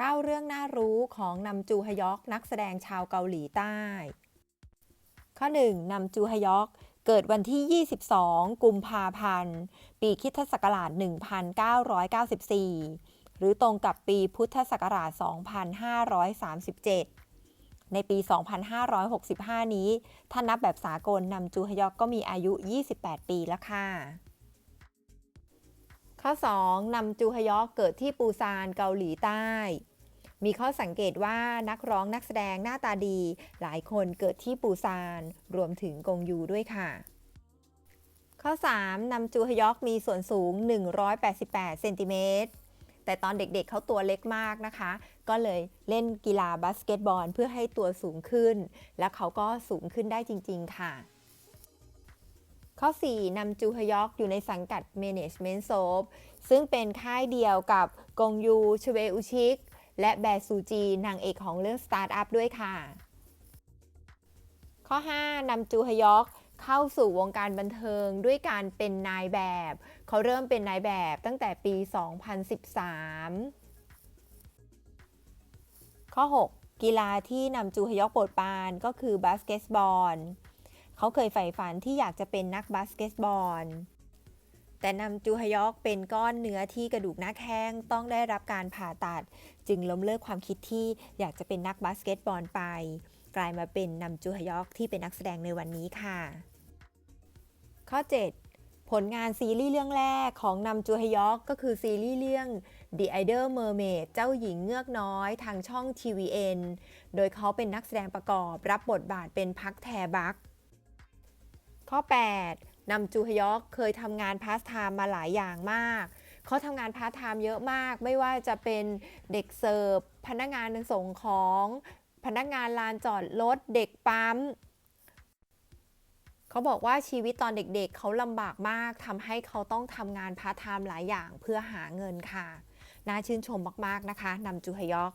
9 เรื่องน่ารู้ของนำจูฮยอกนักแสดงชาวเกาหลีใต้ ข้อ 1. นำจูฮยอกเกิดวันที่ 22 กุมภาพันธ์ ปีคริสตศักราช 1994 หรือตรงกับปีพุทธศักราช 2537 ในปี 2565 นี้ ถ้านับแบบสากลนำจูฮยอกก็มีอายุ 28 ปีแล้วค่ะข้อ 2. นำจูฮยอกเกิดที่ปูซานเกาหลีใต้ มีข้อสังเกตว่านักร้องนักแสดงหน้าตาดี หลายคนเกิดที่ปูซาน รวมถึงกงยูด้วยค่ะ ข้อ 3. นำจูฮยอกมีส่วนสูง 188 เซนติเมตรแต่ตอนเด็กๆเเขาตัวเล็กมากนะคะ ก็เลยเล่นกีฬาบาสเกตบอลเพื่อให้ตัวสูงขึ้น และเขาก็สูงขึ้นได้จริง ๆ ค่ะ ข้อ 4นำจูฮยอกอยู่ในสังกัด Management Soap ซึ่งเป็นค่ายเดียวกับกงยูชเวอุชิก และแบซูจีนางเอกของเรื่อง Startup ด้วยค่ะ ข้อ 5นำจูฮยอกเข้าสู่วงการบันเทิงด้วยการเป็นนายแบบ เขาเริ่มเป็นนายแบบตั้งแต่ปี 2013 ข้อ 6 กีฬาที่นำจูฮยอกโปรดปรานก็คือบาสเกตบอล เขาเคยใฝ่ฝันที่อยากจะเป็นนักบาสเกตบอล แต่นำจูฮยอกเป็นก้อนเนื้อที่กระดูกหน้าแข้งต้องได้รับการผ่าตัด จึงล้มเลิกความคิดที่อยากจะเป็นนักบาสเกตบอลไป กลายมาเป็นนำจูฮยอกที่เป็นนักแสดงในวันนี้ค่ะ ข้อ 7 ผลงานซีรีส์เรื่องแรกของนำจูฮยอกก็คือซีรีส์เรื่อง The Idol Mermaid เจ้าหญิงเงือกน้อยทางช่อง TVN โดยเขาเป็นนักแสดงประกอบรับบทบาทเป็นพักแทบักข้อ 8 นำจูฮยอกเคยทำงานพาร์ทไทม์มาหลายอย่างมาก เขาทำงานพาร์ทไทม์เยอะมาก ไม่ว่าจะเป็นเด็กเสิร์ฟ พนักงานส่งของ พนักงานลานจอดรถ เด็กปั๊ม เขาบอกว่าชีวิตตอนเด็กๆเขาลำบากมากทำให้เขาต้องทำงานพาร์ทไทม์หลายอย่างเพื่อหาเงินค่ะ น่าชื่นชมมากๆนะคะนำจูฮยอก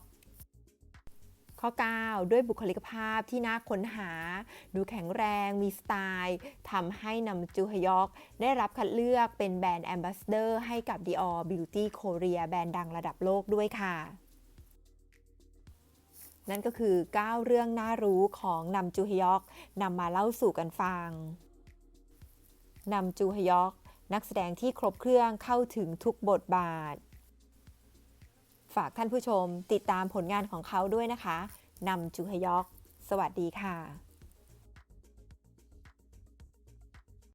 ข้อ 9 ด้วยบุคลิกภาพที่น่าค้นหา ดูแข็งแรงมีสไตล์ทำให้นำจูฮยอก ได้รับคัดเลือกเป็นแบรนด์แอมบาสเดอร์ให้กับ Dior Beauty Korea แบรนด์ดังระดับโลกด้วยค่ะนั่นก็คือ 9 เรื่องน่ารู้ของนำจูฮยอกนำมาเล่าสู่กันฟังนำจูฮยอก นักแสดงที่ครบเครื่องเข้าถึงทุกบทบาท ฝากท่านผู้ชมติดตามผลงานของเขาด้วยนะคะนำจูฮยอก สวัสดีค่ะ